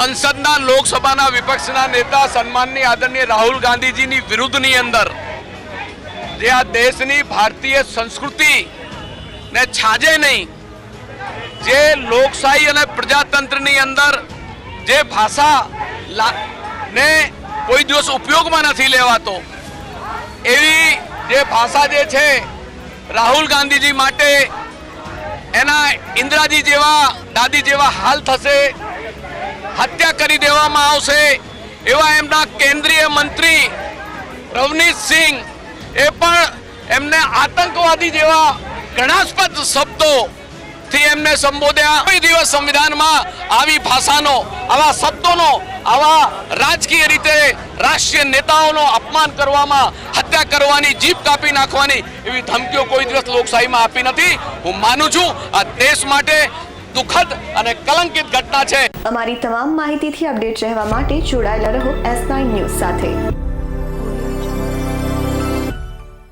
સંસદના લોકસભાના વિપક્ષના નેતા સન્માનની આદરણીય રાહુલ ગાંધીજીની વિરુદ્ધની અંદર જે આ દેશની ભારતીય સંસ્કૃતિ ને છાજે નહીં, જે લોકશાહી અને પ્રજાતંત્રની અંદર જે ભાષા ને કોઈ દિવસ ઉપયોગમાં નથી લેવાતો, એવી જે ભાષા જે છે રાહુલ ગાંધીજી માટે એના ઇન્દિરાજી જેવા, દાદી જેવા હાલ થશે હત્યા કરી દેવામાં આવશે એવા એમના કેન્દ્રીય મંત્રી રવનીતસિંહ એ પણ એમને આતંકવાદી જેવા ઘણાસ્પદ શબ્દો થી એમને સંબોધ્યા. કોઈ દિવસ સંવિધાનમાં આવી ભાષાનો, આવા શબ્દોનો, આવા રાજકીય રીતે રાષ્ટ્રીય નેતાઓનો અપમાન કરવામાં, હત્યા કરવાની, જીભ કાપી નાખવાની એવી ધમકીઓ કોઈ દિવસ લોકશાહીમાં આપી નથી. હું માનું છું આ દેશ માટે દુઃખદ અને કલંકિત ઘટના છે. અમારી તમામ માહિતીથી અપડેટ રહેવા માટે જોડાયેલા રહો એસ ન્યૂઝ સાથે.